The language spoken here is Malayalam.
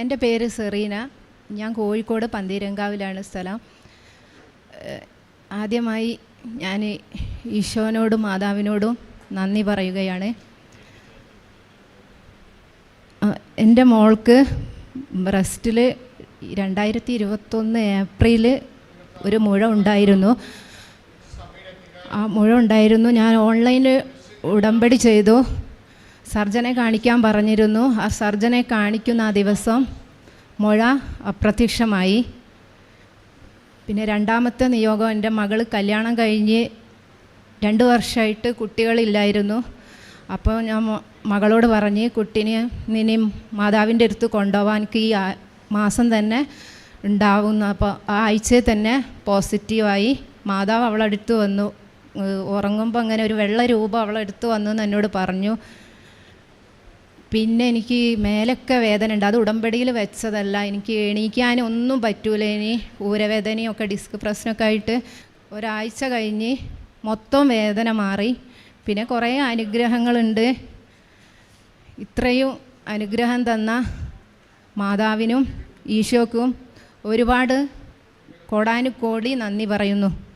എന്റെ പേര് സെറീന. ഞാൻ കോഴിക്കോട് പന്തീരങ്കാവിലാണ് സ്ഥലം. ആദ്യമായി ഞാൻ ഈശോനോടും മാതാവിനോടും നന്ദി പറയുകയാണ്. എന്റെ മോൾക്ക് ബ്രസ്റ്റിൽ രണ്ടായിരത്തി ഇരുപത്തൊന്ന് ഏപ്രിൽ ഒരു മുഴ ഉണ്ടായിരുന്നു. ആ മുഴ ഉണ്ടായിരുന്നു. ഞാൻ ഓൺലൈനിൽ ഉടമ്പടി ചെയ്തു. സർജനെ കാണിക്കാൻ പറഞ്ഞിരുന്നു. ആ സർജനെ കാണിക്കുന്ന ആ ദിവസം മുഴ അപ്രത്യക്ഷമായി. പിന്നെ രണ്ടാമത്തെ നിയോഗം എന്റെ മകൾ കല്യാണം കഴിഞ്ഞ് രണ്ട് വർഷമായിട്ട് കുട്ടികളില്ലായിരുന്നു. അപ്പോൾ ഞാൻ മകളോട് പറഞ്ഞ് കുട്ടിനെ ഇനി മാതാവിന്റെ അടുത്ത് കൊണ്ടുപോകാൻ എനിക്ക് ഈ മാസം തന്നെ ഉണ്ടാവുന്നു അപ്പോൾ ആ ആഴ്ചയിൽ തന്നെ പോസിറ്റീവായി. മാതാവ് അവളടുത്ത് വന്നു. ഉറങ്ങുമ്പോൾ അങ്ങനെ ഒരു വെള്ള രൂപം അവളെടുത്ത് വന്നു എന്ന് എന്നോട് പറഞ്ഞു. പിന്നെ എനിക്ക് മേലൊക്കെ വേദന ഉണ്ട്. അത് ഉടമ്പടിയിൽ വെച്ചതല്ല. എനിക്ക് എണീക്കാൻ ഒന്നും പറ്റൂല. ഇനി ഊരവേദനയും ഒക്കെ ഡിസ്ക് പ്രശ്നമൊക്കെ ആയിട്ട് ഒരാഴ്ച കഴിഞ്ഞ് മൊത്തം വേദന മാറി. പിന്നെ കുറേ അനുഗ്രഹങ്ങളുണ്ട്. ഇത്രയും അനുഗ്രഹം തന്ന മാതാവിനും ഈശോക്കും ഒരുപാട് കോടാനുകോടി നന്ദി പറയുന്നു.